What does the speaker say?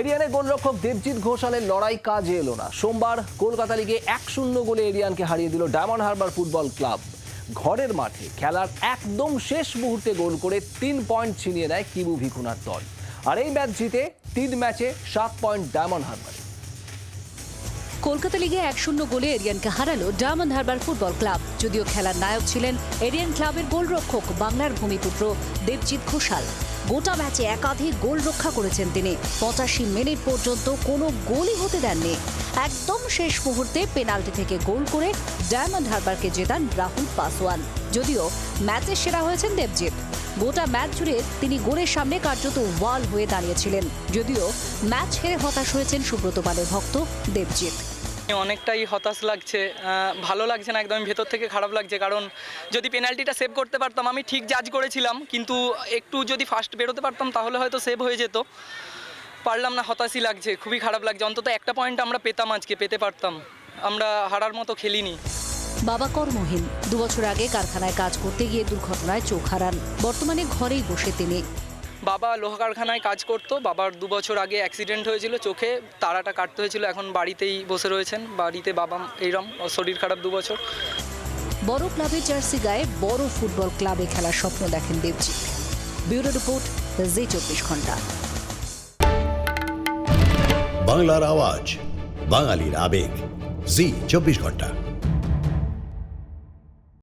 এরিয়ানের গোলরক্ষক দেবজিৎ ঘোষালের লড়াই কাজে এলো না। সোমবার কলকাতা লিগে এক শূন্য গোলে এরিয়ানকে হারিয়ে দিল ডায়মন্ড হারবার ফুটবল ক্লাব। ঘরের মাঠে খেলার একদম শেষ মুহূর্তে গোল করে তিন পয়েন্ট ছিনিয়ে নেয় কিবু ভিকুনার দল। আর এই ম্যাচ জিতে তিন ম্যাচে সাত পয়েন্ট ডায়মন্ড হারবারে। কলকাতা লিগে এক শূন্য গোলে এরিয়ানকে হারালো ডায়মন্ড হারবার ফুটবল ক্লাব। যদিও খেলার নায়ক ছিলেন এরিয়ান ক্লাবের গোলরক্ষক বাংলার ভূমিপুত্র দেবজিৎ ঘোষাল। গোটা ম্যাচে একাধিক গোল রক্ষা করেছেন তিনি। পঁচাশি মিনিট পর্যন্ত কোনো গোলই হতে দেননি। একদম শেষ মুহূর্তে পেনাল্টি থেকে গোল করে ডায়মন্ড হারবারকে জেতান রাহুল পাসওয়ান। যদিও ম্যাচে সেরা হয়েছেন দেবজিৎ। গোটা ম্যাচ জুড়ে তিনি গোলের সামনে কার্যত ওয়াল হয়ে দাঁড়িয়েছিলেন। যদিও ম্যাচ হেরে হতাশ হয়েছেন সুব্রত পালের ভক্ত দেবজিৎ। অনেকটাই হতাশ লাগছে ভালো লাগছে না, একদম ভেতর থেকে খারাপ লাগছে। কারণ যদি পেনাল্টিটা সেভ করতে পারতাম, আমি ঠিক জাজ করেছিলাম, কিন্তু একটু যদি ফার্স্ট বেরোতে পারতাম, তাহলে হয়তো সেভ হয়ে যেত। পারলাম না, হতাশই লাগছে, খুবই খারাপ লাগছে। অন্তত একটা পয়েন্ট আমরা পেতাম আজকে, পেতে পারতাম। আমরা হারার মতো খেলিনি। বাবা কর্মহীন। দুবছর আগে কারখানায় কাজ করতে গিয়ে দুর্ঘটনায় চোখ হারান। বর্তমানে ঘরেই বসে তিনি। বাবা লোহা কারখানায় কাজ করতো বাবার দু বছর আগে অ্যাক্সিডেন্ট হয়েছিল চোখে তারাটা কাটতে হয়েছিল এখন বাড়িতেই বসে রয়েছেন বাড়িতে বাবা এইরম শরীর খারাপ দু বছর। বড় ক্লাবের জার্সি গায়ে বড় ফুটবল ক্লাবে খেলার স্বপ্ন দেখেন দেবজিৎ। ব্যুরো রিপোর্ট জি চব্বিশ ঘণ্টা। বাংলার আওয়াজ বাঙালির আবেগ জি চব্বিশ ঘণ্টা।